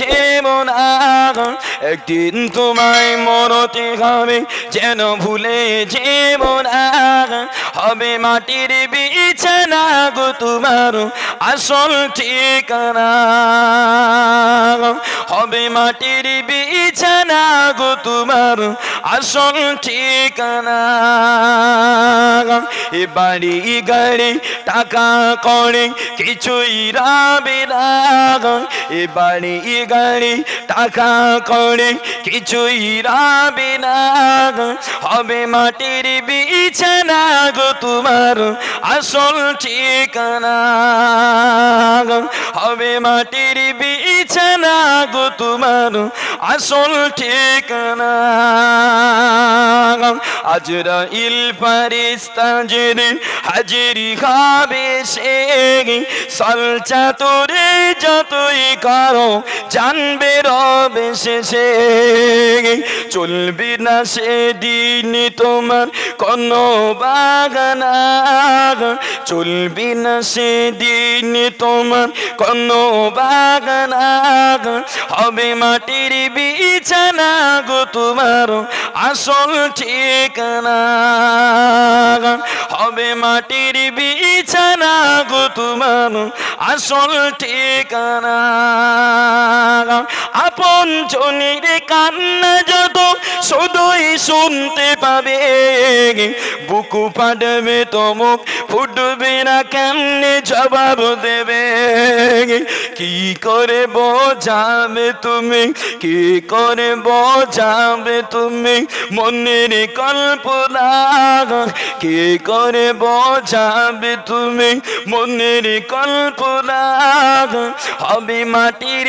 যেমন আগুন, একদিন তোমায় মরতে হবে, যেন ভুলে যেমন আগুন। হবে মাটির বিছানা গো তোমার আসল ঠিকানা। হবে মাটির বিছানা গো তোমার আসল ঠিকানা। এ বাড়ি গাড়ি, টাকা করে কিছুই রাবে না এ বাড়ি গাড়ি টাকা করে কিছুই রাবে না হবে মাটির বিছানা গো তোমার আসল ঠিকানা হবে মাটির বিছানা গো তোমার আসল ঠিকানা আজরা ইল পারিস্তাজের হাজিরি খাবে সে সলচা তোরে যতই কারও জানবে রবে শেষে। চলবি না সে দিন তোমার কোনো বাগানা। চলবি না সে দিন তোমার কোনো বাগানা। হবে মাটির বিছানা গো তোমার আসল ঠিকানা। হবে মাটির বিছানা গো তোমার আসল ঠিকানা। আপন জনের কান্না যত শুধুই শুনতে পাবে। বুকু ফাটবে তমুক ফুটবে না কেমনে জবাব দেবে? কি করে বোঝাবে তুমি? কি করে বোঝাবে তুমি? মনের কল্পনা। কি করে বোঝাবে তুমি? মনের কল্পনা। হবে মাটির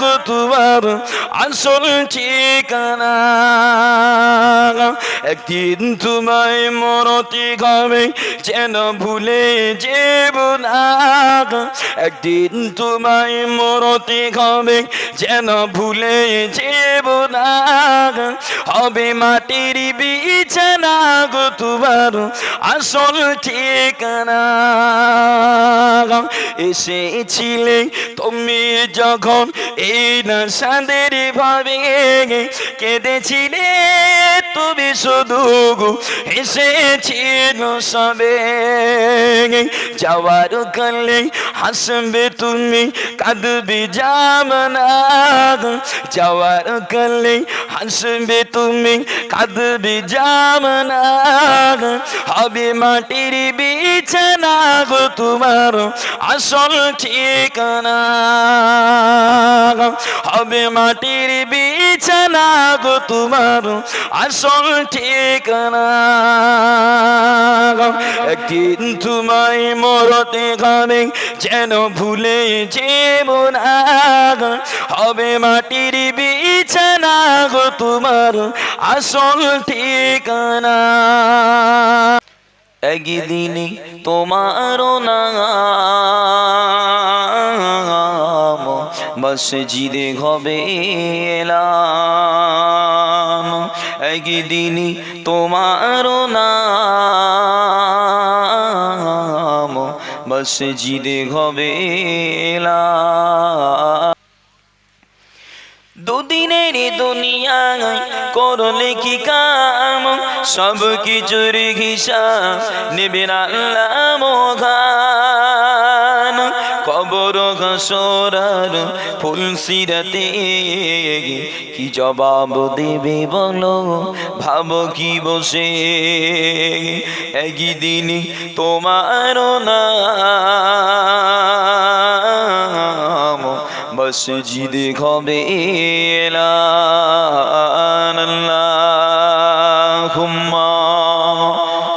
গো তোমার আসল ঠিকানা। একদিন তোমায় মরতে হবে যেন ভুলে যেব না একদিন তোমায় মরতে হবে যেন ভুলে যেব না হবে মাটির বিছানা গো তোমার আসল ঠিকানা। এসেছিলে। তুমি যখন এই না সাদের ভাবে কেঁদেছিলে তুমি শুধু এসেছিল সবে। যাওয়ার কালে হাসবে তুমি, কাঁদবে জামনা যাওয়ার কালে হাসবে তুমি, কাঁদবে জামনা হবে মাটির বিছানা গো তোমার আসল ঠিকানা। হবে মাটির বিছানা গো তোমার, আসল ঠিকানা। একদিন তোমায় মরতে গানে যেন ভুলে যেব না হবে মাটির বিছানা গো তোমার, আসল ঠিকানা। একদিন তোমারও নাম মসজিদে হবে এলাম একদিন তোমারও নাম মসজিদে হবে এলাম দুদিনের দুনিয়ায় করলে কি কাম সব কিছুর হিসাব নেবেন আল্লাহ মোঘান কবর ঘসরার ফুল সিরাতে। কি জবাব দেবে বলো? ভাবো কি বসে? একদিন তোমার নাম মসজিদে হবে আল্লাহুম্মা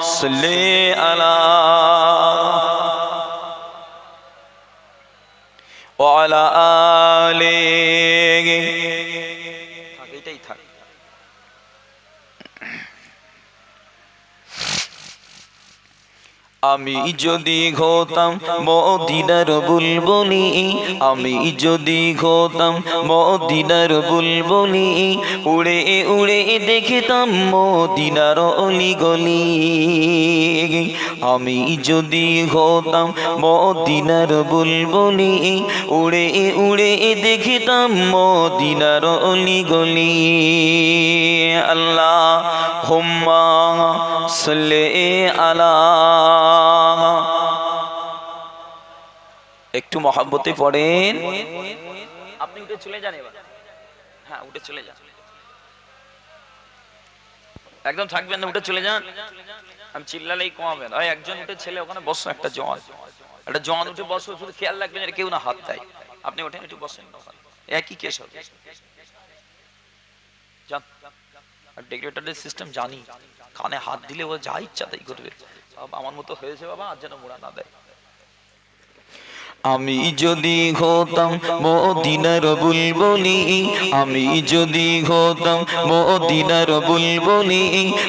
সাল্লি আলা ওয়ালা আমি যদি হতাম মদিনার বুলবুলি, আমি যদি হতাম মদিনার বুলবুলি, উড়ে উড়ে দেখতাম মদিনার অলি গলি আমি যদি হতাম মদিনার বুলবুলি, উড়ে উড়ে দেখতাম মদিনার অলি গলি আল্লাহ হুম্মা সাল্লি আলা একটু মহাব্বতে পড়েন। আপনি উঠে চলে যান এবার। হ্যাঁ উঠে চলে যান। একদম থাকবেন না, উঠে চলে যান। আমি চিল্লালেই কমাবেন। ওই একজন উঠে ছেলে, ওখানে বসো একটা জন একটা জন উঠে বসো, শুধু খেয়াল রাখবেন যেন কেউ না হাত দেয়। আপনি ওঠেন, একটু বসেন একই কেস হবে। আর ডেকোরেটরের সিস্টেম জানি। কানে হাত দিলে ও যা ইচ্ছা তাই করবে আমার মতো হয়েছে বাবা, আর যেন মোড়া না দেয়। আমি যদি হতাম মদিনার বুলবুলি, আমি যদি হতাম মদিনার বুলবুলি,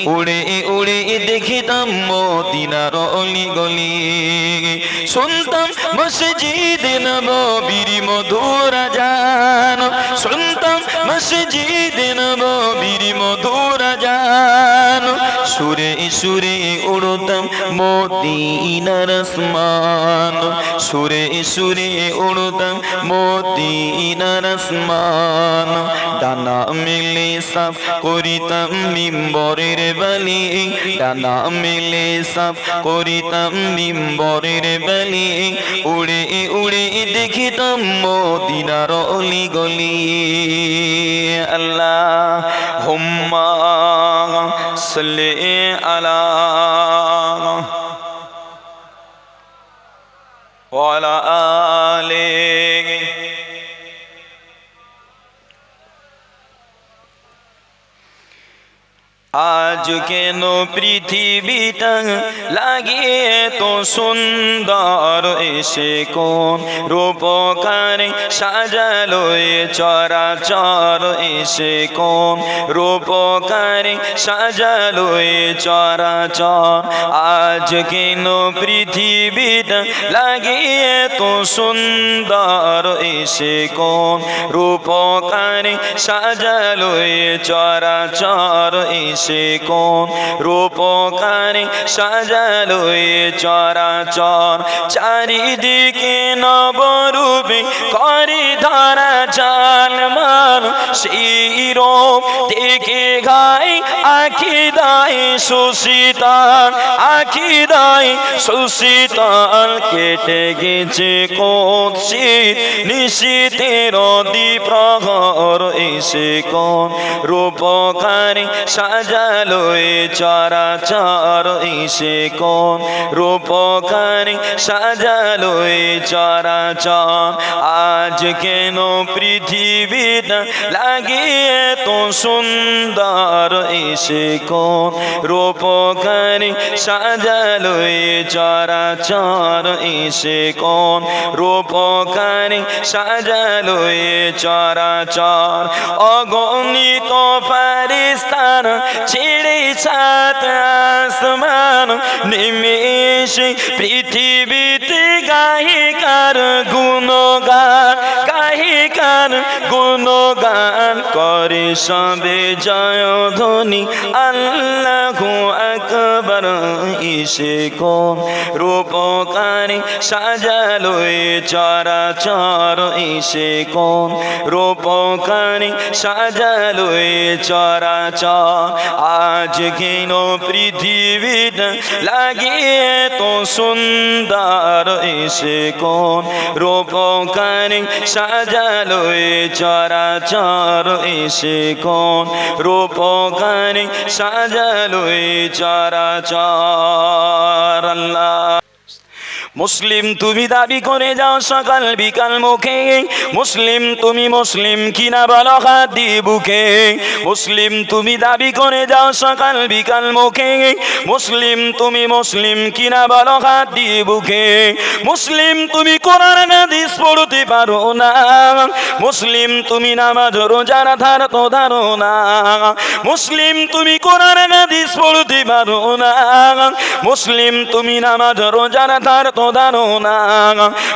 উড়ে উড়ে দেখিতাম মদিনার অলি গলি শুনতাম মসজিদ নবীর মধুর জান শুনতাম মসজিদ নবীর মধুর জান সুরে সুরে উড়তাম মদিনার আসমান। সুরে সুরে উড়তাম মদিনার আসমান। ডানা মিলে সাফ করিতাম মিম্বরের বালি। ডানা মিলে সাফ করিতাম মিম্বরের বালি। উড়ে উড়ে দেখিতাম মদিনার অলি গলি আল্লাহ হুম্মা সাল্লি আজ কেন পৃথিবীটা লাগিয়ে তো সুন্দর? এসে কোন রূপকারে সাজালো চরাচর? এসে কোন রূপকারে সাজালো চরাচর? আজ কেন পৃথিবীটা লাগিয়ে তো সুন্দর? এসে কোন রূপকারে সাজালো চরাচর? এসে কোন রূপকারে সাজালো এ চরাচর। চারিদিকে নবরূপে করে ধরা জাল মান সেই দেখে গাই আখি দায় সুশীতল। আখি দায় সুশীতল কেটে গেছে কোচি নিশীতের প্রহর এসে কোন রূপকারে সাজালো এ চরাচর ইসে কোন রূপকারী সাজালো এ চরাচর। আজ কেন পৃথিবীটা লাগিয়ে তো সুন্দর এসে কোন রূপকারে সাজালো এ চরাচর এসে কোন রূপকারে সাজালো এ চরাচর। অগণিত পারিস্তান ছেড়ে ছাত আসমান নিমেষে, পৃথিবীতে গায়িকার গুণগান গায়িকার গুণগান করে সবে জয় ধ্বনি আল্লাহ আকবর ইসে কোন রূপকারে সাজালো চরাচর, ইসে কোন রূপকারে সাজালো চরাচর। আজ কেন পৃথিবীটা লাগিয়ে তো সুন্দর কোন রূপকারে সাজালো চরাচর কোন রূপকারে সাজালো এ চরাচর আল্লাহ মুসলিম তুমি দাবি করে যাও সকাল বিকাল মুখে। মুসলিম তুমি মুসলিম কিনা বলো দিয়ে বুকে। মুসলিম তুমি দাবি করে যাও সকাল বিকাল মুখে। মুসলিম তুমি মুসলিম কিনা বলো দিয়ে বুকে। মুসলিম তুমি কোরআন হাদিস পড়তে পারো না। মুসলিম তুমি নামাজ রোজার ধার তো ধারো না মুসলিম তুমি কোরআন হাদিস পড়তে পারো না। মুসলিম তুমি নামাজ রোজার ধার তো ধারো না।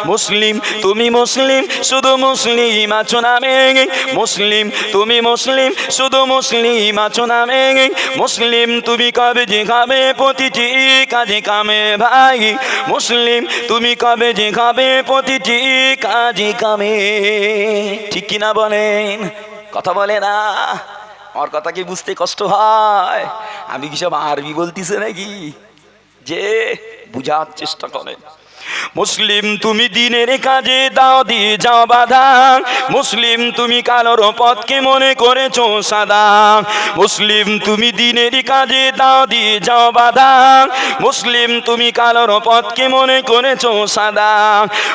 মুসলিম, তুমি মুসলিম, শুধু মুসলিম আছো নামে মুসলিম, তুমি মুসলিম, শুধু মুসলিম আছো নামে মুসলিম, তুমি কবে যে খাবে প্রতিটি কাজে কামে ভাই। মুসলিম, তুমি কবে যে খাবে প্রতিটি কাজে কামে। ঠিক কিনা বলেন? কথা বলে না। আমার কথা কি বুঝতে কষ্ট হয়? আমি কি সব আরবি বলতিছে নাকি? যে, বুঝার চেষ্টা করেন। মুসলিম তুমি দিনের কাজে দাও দিয়ে যাও বাধা। মুসলিম তুমি কালোর পথকে মনে করেছ সাদা। মুসলিম তুমি দিনের কাজে দাও দিয়ে যাও বাধা। মুসলিম তুমি কালোর পথকে মনে করেছ সাদা।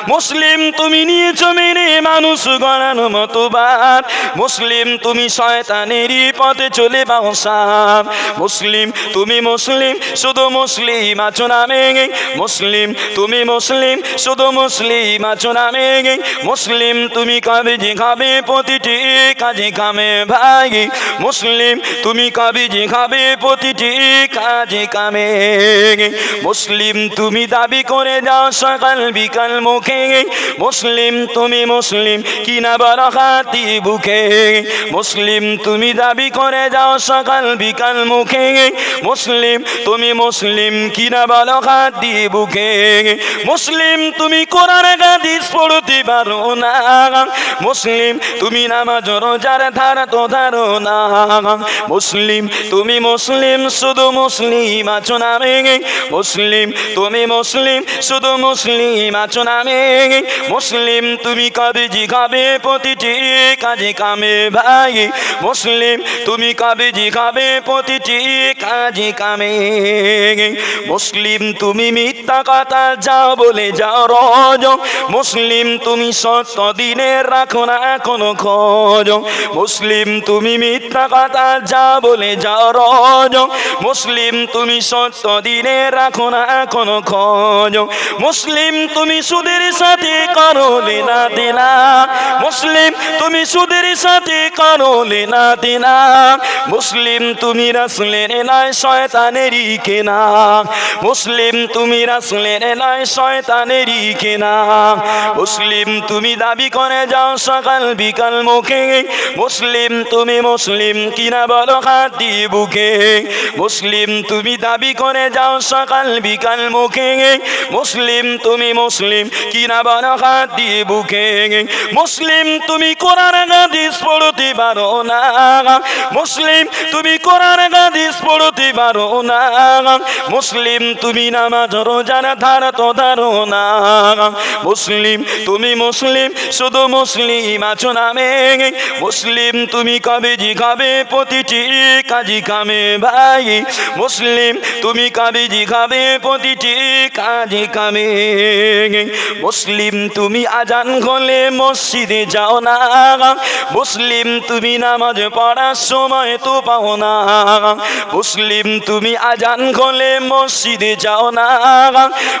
মুসলিম তুমি নিয়েছো মেনে মানুষ গড়ানো মতো বাদ। মুসলিম তুমি শয়তানেরই পথে চলে সাপ। মুসলিম তুমি মুসলিম, শুধু মুসলিম আছো নামে মুসলিম তুমি মুসলিম শুধু মুসলিম আছো নামে মুসলিম, তুমি কবে খাবে, প্রতিটি কাজে কামে ভাই মুসলিম, তুমি কবে খাবে, প্রতিটি কাজে কামে মুসলিম, তুমি দাবি করে যাও সকাল বিকাল মুখে। মুসলিম, তুমি মুসলিম, কিনা বড় হাতি বুকে। মুসলিম, তুমি দাবি করে যাও সকাল বিকাল মুখে। মুসলিম, তুমি মুসলিম, কিনা বলো হাতি বুকে। মুসলিম তুমি কোরআন গাদিস পড়তে পারো না। মুসলিম, তুমি নামাজ রোজার ধার তো ধারো না। মুসলিম, তুমি মুসলিম, শুধু মুসলিম আছো নামে মুসলিম, তুমি মুসলিম, শুধু মুসলিম আছো নামে মুসলিম, তুমি কবে জি খাবে প্রতিটি কাজে কামে ভাই। মুসলিম, তুমি কবে জি খাবে প্রতিটি কাজে কামে। মুসলিম, তুমি মিথ্যা কথা যাও যাও রজ। মুসলিম তুমি সত্য দিনের রাখো না এখনও খোঁজ। মুসলিম তুমি মিথ্যা কথা যা বলে যাও রজ। মুসলিম তুমি সত্য দিনের রাখো না এখনও খোঁজ। মুসলিম তুমি সুদের সাথে করো লেনা দেনা। মুসলিম তুমি সুদের সাথে করো লেনা দেনা। মুসলিম তুমি রাসুলের নয় শয়তানেরই কেনা। মুসলিম তুমি রাসুলের নয় শয়তানেরই কেনা। মুসলিম তুমি দাবি করে যাও সকাল বিকাল মুখে। মুসলিম তুমি মুসলিম কিনা বলো হাতি বুকে। মুসলিম তুমি দাবি করে যাও সকাল বিকাল মুখে। মুসলিম তুমি মুসলিম কিনা বলো হাতি বুকে। মুসলিম তুমি কোরআন গাদিস পড়তে পারো না। মুসলিম, তুমি কোরআন গাদিস পড়তে পারো না। মুসলিম, তুমি নামাজ রোজার ধার তো ধারো না। মুসলিম, তুমি মুসলিম, শুধু মুসলিম আছো নামে। মুসলিম, তুমি কবে জি খাবে প্রতিটি কাজী কামে ভাই মুসলিম, তুমি কবে জি খাবে প্রতিটি কাজে কামে। মুসলিম, তুমি আজান খোলে মসজিদে যাও না। মুসলিম, তুমি নামাজ পড়ার সময় তো পাও না। মুসলিম, তুমি আজান খোলে মসজিদে যাও না।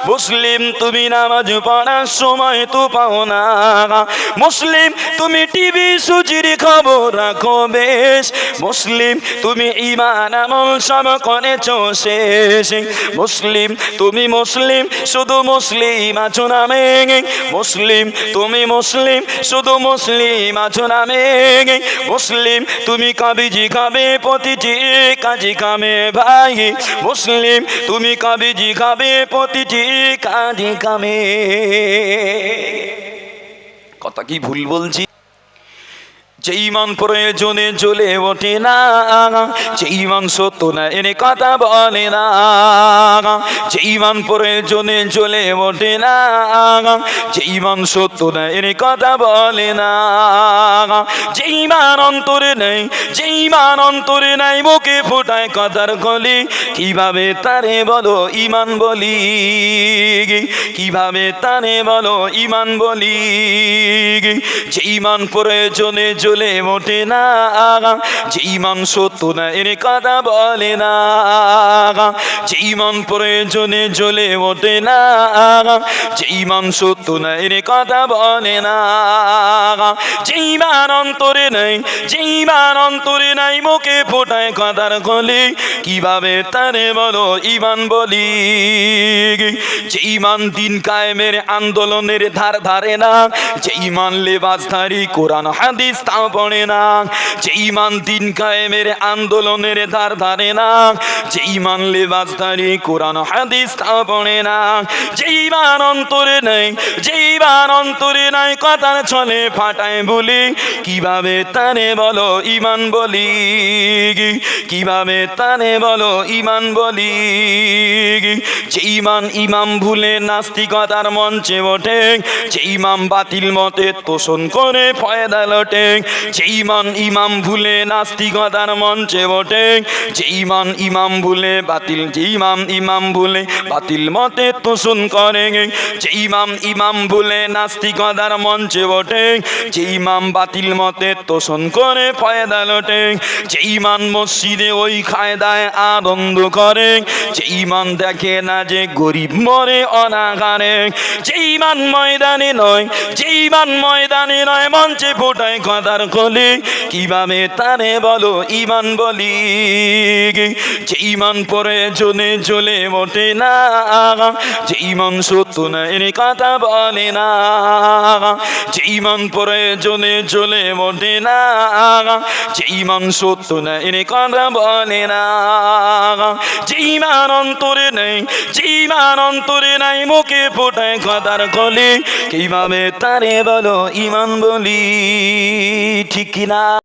মুসলিম, তুমি নামাজ পড়ার সময় তো পাও না। মুসলিম, তুমি টিভি সুচির খবর রাখো বেশ। মুসলিম, তুমি ইমান আমল সব করেছ শেষ। মুসলিম, তুমি মুসলিম, শুধু মুসলিম আছো নামে মুসলিম, তুমি মুসলিম, শুধু মুসলিম আছো নামে মুসলিম, তুমি কাবিজি খাবে প্রতিটি কাজে কামে ভাই। মুসলিম, তুমি কাবিজি খাবে প্রতিটি কাজে কামে কথা কি ভুল বলছি? যে ইমান প্রয়োজনে জ্বলে ওঠে না যে ইমান সত্য না, এনে কথা বলে না যে ইমান প্রয়োজনে চলে ওঠে না যে ইমান সত্য না এর কথা বলে না যে ইমান অন্তরে নেই যে ইমান অন্তরে নাই, মুখে ফোটায় কথার কলি কীভাবে তারে বলো ইমান বলি? কীভাবে তারে বলো ইমান বলি? যে ইমান প্রয়োজনে জ্বলে ওঠে না যে ইমান সত্য না, এর কথা বলে না যে ইমান প্রয়োজনে জ্বলে ওঠে না যে ইমান সত্য না, এর কথা বলে না যে ইমান অন্তরে নেই, যে ইমান অন্তরে নাই, মুখে ফোটায় কথার কলি কীভাবে তারে বলো ইমান বলি? যে ইমান দিন কায়েমের আন্দোলনের ধার ধারে না। যে ইমান লেবাসধারী কোরআন, হাদিস তা পড়ে না। যে ইমান দিন কায়েমের আন্দোলনের ধার ধারে না। যে ইমান লেবাসধারী কোরআন হাদিস তা পড়ে না। যে ইমান অন্তরে নেই, যে ইমান অন্তরে নাই, কথার চলে ফাটায় বলি। কীভাবে তারে বলো ইমান বলি? কীভাবে তারে বলো ইমান বলি? যে ইমান ইমাম ভুলে নাস্তিকতার মঞ্চে ওঠে। যে ইমাম বাতিল মতে তোষণ করে ফয়দা লোটে। যে ইমান ইমাম ভুলে নাস্তিকতার মঞ্চে বটে, যে ইমান ইমাম ভুলে বাতিল, যে ইমাম ইমাম ভুলে বাতিল মতে তোষণ করে, যে ইমাম ইমাম ভুলে নাস্তিকতার মঞ্চে ওঠে যে ইমাম বাতিল মতে তোষণ করে ফয়দা লোটে, যে ইমান মসজিদে ওই খায়দায় আনন্দ করে, যে ইমান দেখে না যে গরিব মরে অনাগারে, যে ইমান ময়দানে নয়, যে ইমান ময়দানে নয় মঞ্চে ফোটায় কথার কলি কীভাবে তারে বলো ইমান বলি? যে ইমান পরে জনে চলে ওঠে না। যে ইমান সত্য না এর কথা বলে না। যে ইমান পরে জনে চলে ওঠে না। যে ইমান সত্য না এর কথা বলে না। যে ইমান অন্তরে নেই, যে ইমান অন্তরে নাই, মুখে ফোটায় কথার কলি। কীভাবে তারে বলো ইমান বলি? ঠিক কিনা?